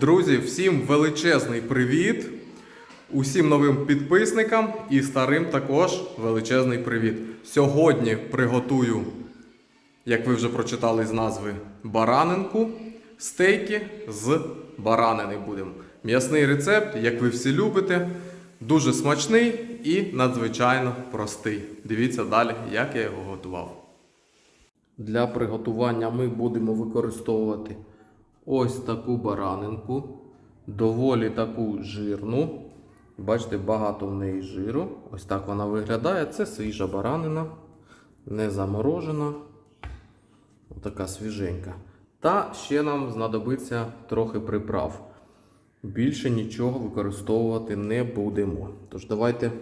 Друзі, всім величезний привіт! Усім новим підписникам і старим також величезний привіт. Сьогодні приготую, як ви вже прочитали з назви, баранинку, стейки з баранини будемо. М'ясний рецепт, як ви всі любите, дуже смачний і надзвичайно простий. Дивіться далі, як я його готував. Для приготування ми будемо використовувати ось таку баранинку, доволі таку жирну. Бачите, багато в неї жиру. Ось так вона виглядає. Це свіжа баранина, не заморожена. Така свіженька. Та ще нам знадобиться трохи приправ. Більше нічого використовувати не будемо. Тож давайте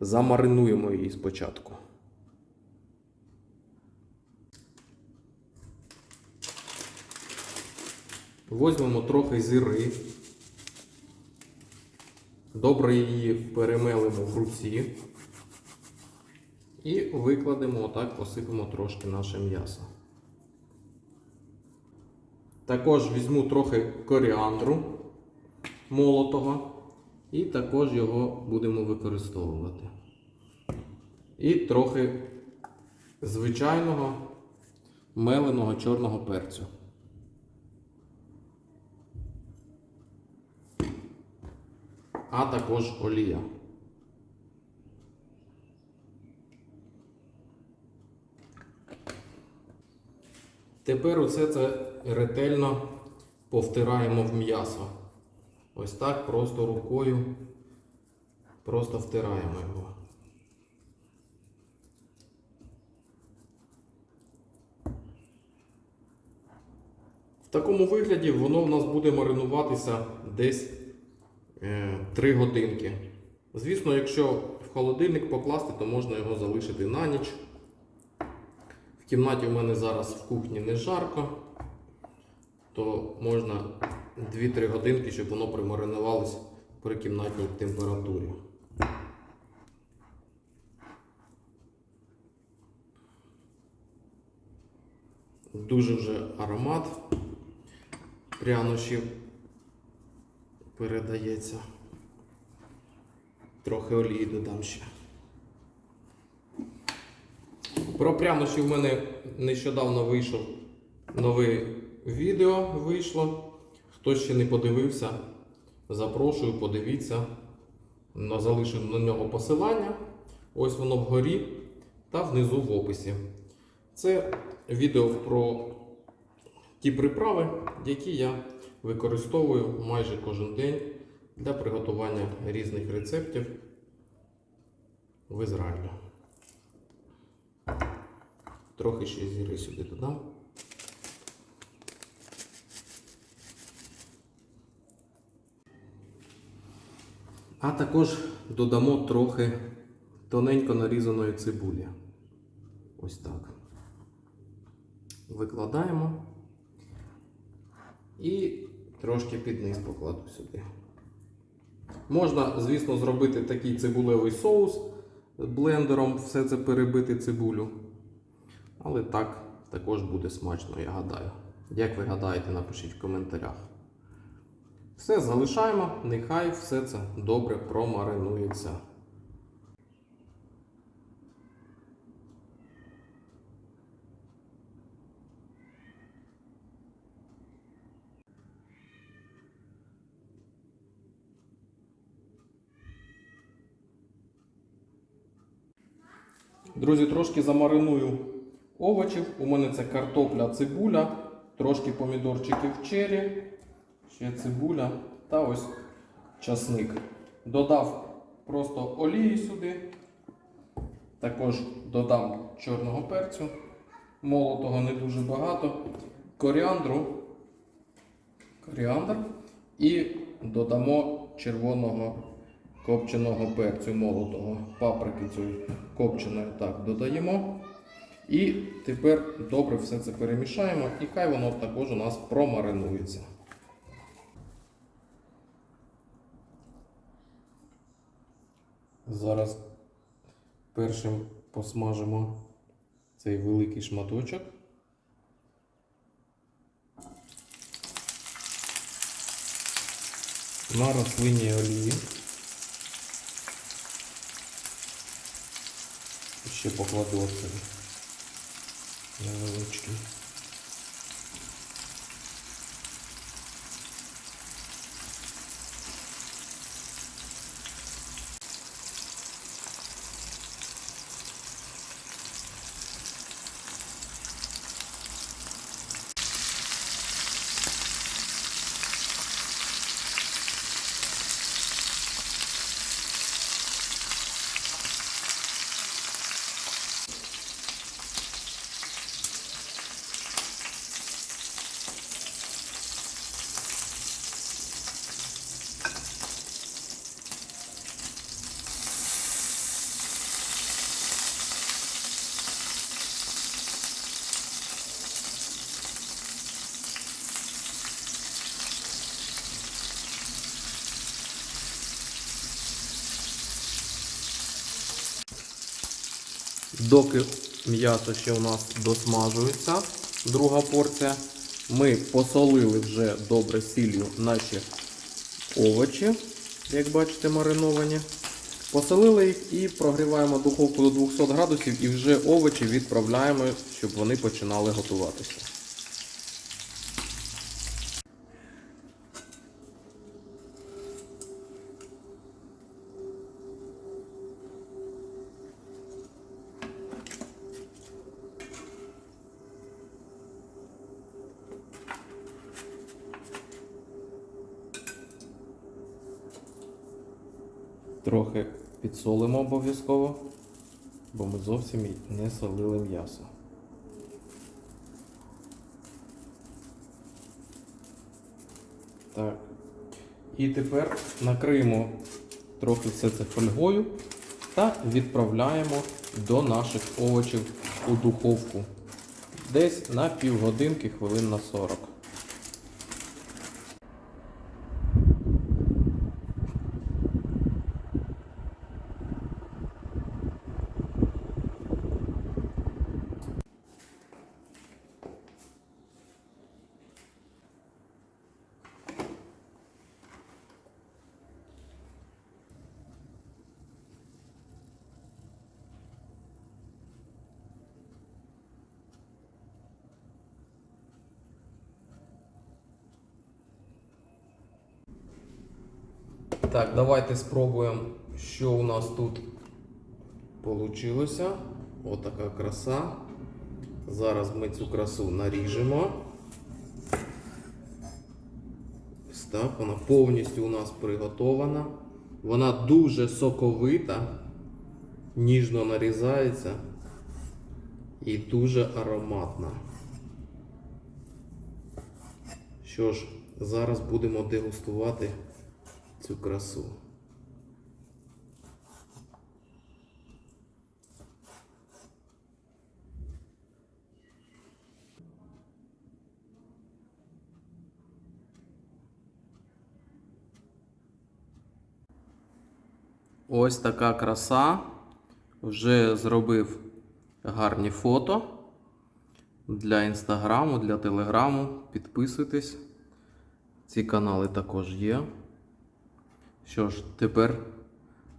замаринуємо її спочатку. Возьмемо трохи зіри. Добре її перемелимо в руці. І викладемо отак, посипемо трошки наше м'ясо. Також візьму трохи коріандру молотого. І також його будемо використовувати. І трохи звичайного меленого чорного перцю. А також олія. Тепер усе це ретельно повтираємо в м'ясо. Ось так просто рукою просто втираємо його. В такому вигляді воно в нас буде маринуватися десь 3 годинки. Звісно, якщо в холодильник покласти, то можна його залишити на ніч. В кімнаті у мене зараз в кухні не жарко, то можна 2-3 годинки, щоб воно примаринувалось при кімнатній температурі. Дуже вже аромат прянощів передається. Трохи олії додам ще. Про прянощі в мене нещодавно вийшов нове відео вийшло. Хто ще не подивився, запрошую, подивіться. На- Залишу на нього посилання. Ось воно вгорі та внизу в описі. Це відео про ті приправи, які я використовую майже кожен день для приготування різних рецептів в Ізраїлі. Трохи ще зіри сюди додам. А також додамо трохи тоненько нарізаної цибулі. Ось так. Викладаємо. І трошки під низ покладу сюди. Можна, звісно, зробити такий цибулевий соус блендером, все це перебити цибулю. Але так також буде смачно, я гадаю. Як ви гадаєте, напишіть в коментарях. Все залишаємо, нехай все це добре промаринується. Друзі, трошки замариную овочів. У мене це картопля, цибуля, трошки помідорчиків черрі, ще цибуля та ось часник. Додав просто олії сюди. Також додам чорного перцю. Молотого не дуже багато. Коріандру. Коріандр. І додамо червоного копченого перцю молотого, паприки цієї копченої так додаємо. І тепер добре все це перемішаємо і хай воно також у нас промаринується. Зараз першим посмажимо цей великий шматочок. на рослинній олії. Ще покладу оцей невеличкий. Доки м'ясо ще у нас досмажується, друга порція, ми посолили вже добре сіллю наші овочі, як бачите, мариновані. Посолили їх і прогріваємо духовку до 200 градусів і вже овочі відправляємо, щоб вони починали готуватися. Трохи підсолимо обов'язково, бо ми зовсім не солили м'ясо. Так. І тепер накриємо трохи все це фольгою та відправляємо до наших овочів у духовку. Десь на півгодинки, хвилин на 40. Так, давайте спробуємо, що у нас тут вийшло. Отака краса. Зараз ми цю красу наріжемо. Ось так, вона повністю у нас приготована. Вона дуже соковита, ніжно нарізається і дуже ароматна. Що ж, зараз будемо дегустувати цю красу. Ось така краса. Вже зробив гарні фото для інстаграму, для телеграму. Підписуйтесь. Ці канали також є. Що ж, тепер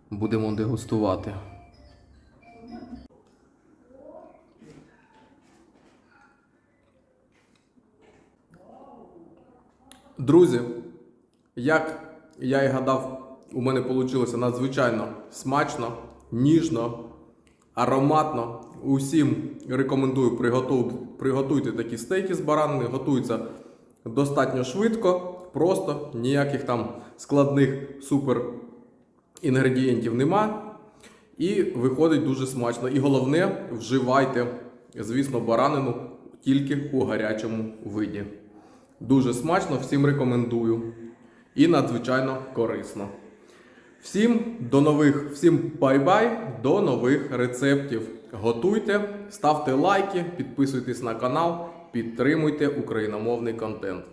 будемо дегустувати. Друзі, як я і гадав, у мене вийшло надзвичайно смачно, ніжно, ароматно. Усім рекомендую приготуйте такі стейки з баранини. Готуються достатньо швидко, просто ніяких там складних супер інгредієнтів нема. І виходить дуже смачно. І головне, вживайте, звісно, баранину тільки у гарячому виді. Дуже смачно, всім рекомендую. І надзвичайно корисно. Всім до нових, всім бай-бай, до нових рецептів. Готуйте, ставте лайки, підписуйтесь на канал, підтримуйте україномовний контент.